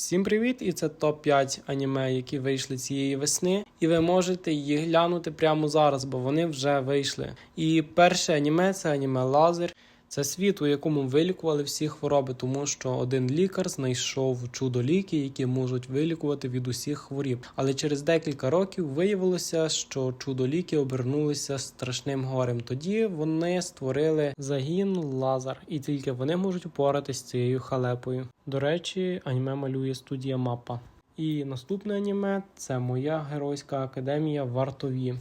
Всім привіт! І це топ-5 аніме, які вийшли цієї весни. І ви можете їх глянути прямо зараз, бо вони вже вийшли. І перше аніме це аніме Лазер. Це світ, у якому вилікували всі хвороби, тому що один лікар знайшов чудо ліки, які можуть вилікувати від усіх хворіб. Але через декілька років виявилося, що чудо ліки обернулися страшним горем. Тоді вони створили загін Лазар, і тільки вони можуть упоратись з цією халепою. До речі, аніме малює студія Мапа. І наступне аніме це моя геройська академія Вартові.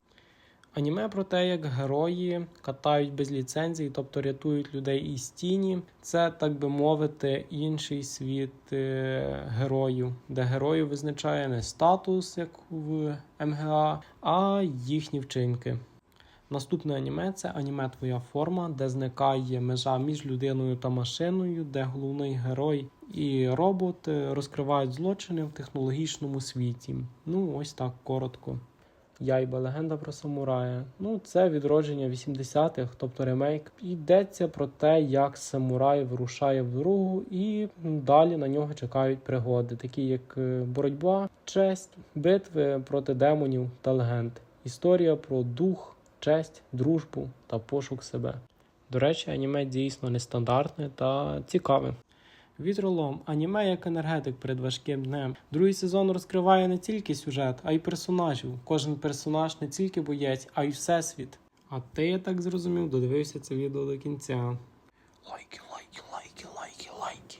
Аніме про те, як герої катають без ліцензії, тобто рятують людей із тіні. Це, так би мовити, інший світ е, героїв, де герою визначає не статус, як в МГА, а їхні вчинки. Наступне аніме це аніме Твоя форма, де зникає межа між людиною та машиною, де головний герой і робот е, розкривають злочини в технологічному світі. Ну, ось так коротко. Яйба, легенда про самурая. Ну, це відродження 80-х, тобто ремейк. Йдеться про те, як самурай вирушає в дорогу, і далі на нього чекають пригоди, такі як е, боротьба, честь, битви проти демонів та легенд. Історія про дух, честь, дружбу та пошук себе. До речі, аніме дійсно нестандартне та цікаве. Вітролом аніме як енергетик перед важким днем. Другий сезон розкриває не тільки сюжет, а й персонажів. Кожен персонаж не тільки боєць, а й всесвіт. А ти, я так зрозумів, додивився це відео до кінця. Лайки, лайки, лайки, лайки, лайки.